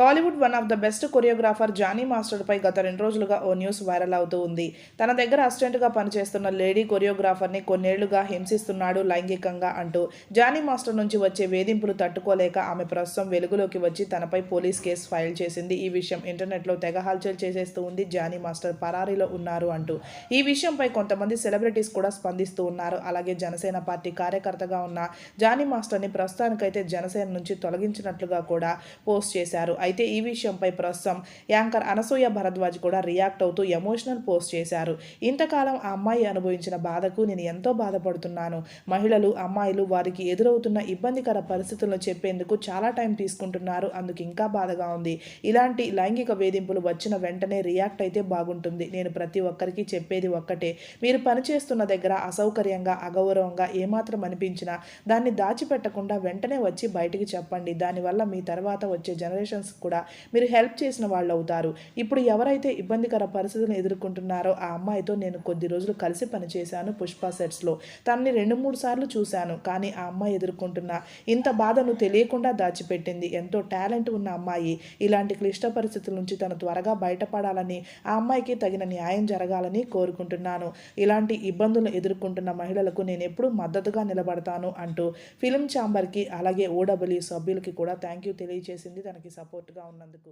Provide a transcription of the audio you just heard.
Tollywood one of the best choreographer Jani మాస్టర్పై గత రెండు రోజులుగా ఓ న్యూస్ వైరల్ అవుతూ ఉంది. తన దగ్గర అసిస్టెంట్గా పనిచేస్తున్న లేడీ కొరియోగ్రాఫర్ని కొన్నేళ్ళుగా హింసిస్తున్నాడు లైంగికంగా అంటూ జానీ మాస్టర్ నుంచి వచ్చే వేధింపులు తట్టుకోలేక ఆమె ప్రస్తుతం వెలుగులోకి వచ్చి తనపై పోలీస్ కేసు ఫైల్ చేసింది. ఈ విషయం ఇంటర్నెట్లో తెగ హల్చల్ చేసేస్తూ ఉంది జానీ మాస్టర్. పరారీలో ఉన్నారు అంటూ ఈ విషయంపై కొంతమంది సెలబ్రిటీస్ కూడా స్పందిస్తూ ఉన్నారు. అలాగే జనసేన పార్టీ కార్యకర్తగా ఉన్న జానీ మాస్టర్ని ప్రస్తుతానికైతే జనసేన నుంచి తొలగించినట్లుగా కూడా పోస్ట్ చేశారు. అయితే ఈ విషయంపై ప్రస్తుతం యాంకర్ అనసూయ భరద్వాజ్ కూడా రియాక్ట్ అవుతూ ఎమోషనల్ పోస్ట్ చేశారు. ఇంతకాలం ఆ అమ్మాయి అనుభవించిన బాధకు నేను ఎంతో బాధపడుతున్నాను. మహిళలు అమ్మాయిలు వారికి ఎదురవుతున్న ఇబ్బందికర పరిస్థితులను చెప్పేందుకు చాలా టైం తీసుకుంటున్నారు. అందుకు ఇంకా బాధగా ఉంది. ఇలాంటి లైంగిక వేధింపులు వచ్చిన వెంటనే రియాక్ట్ అయితే బాగుంటుంది. నేను ప్రతి ఒక్కరికి చెప్పేది ఒక్కటే. మీరు పనిచేస్తున్న దగ్గర అసౌకర్యంగా అగౌరవంగా ఏమాత్రం అనిపించినా దాన్ని దాచిపెట్టకుండా వెంటనే వచ్చి బయటికి చెప్పండి. దానివల్ల మీ తర్వాత వచ్చే జనరేషన్స్ కూడా మీరు హెల్ప్ చేసిన వాళ్ళు అవుతారు. ఇప్పుడు ఎవరైతే ఇబ్బందికర పరిస్థితులను ఎదుర్కొంటున్నారో ఆ అమ్మాయితో నేను కొద్ది రోజులు కలిసి పనిచేశాను పుష్ప సెట్స్లో. తనని రెండు మూడు సార్లు చూశాను. కానీ ఆ అమ్మాయి ఎదుర్కొంటున్న ఇంత బాధను తెలియకుండా దాచిపెట్టింది. ఎంతో టాలెంట్ ఉన్న అమ్మాయి. ఇలాంటి క్లిష్ట పరిస్థితుల నుంచి తను త్వరగా బయటపడాలని ఆ అమ్మాయికి తగిన న్యాయం జరగాలని కోరుకుంటున్నాను. ఇలాంటి ఇబ్బందులు ఎదుర్కొంటున్న మహిళలకు నేను ఎప్పుడూ మద్దతుగా నిలబడతాను అంటూ ఫిలిం ఛాంబర్కి అలాగే ఓడబ్ల్యూ సభ్యులకి కూడా థ్యాంక్ యూ తెలియజేసింది తనకి సపోర్ట్గా ఉన్నందుకు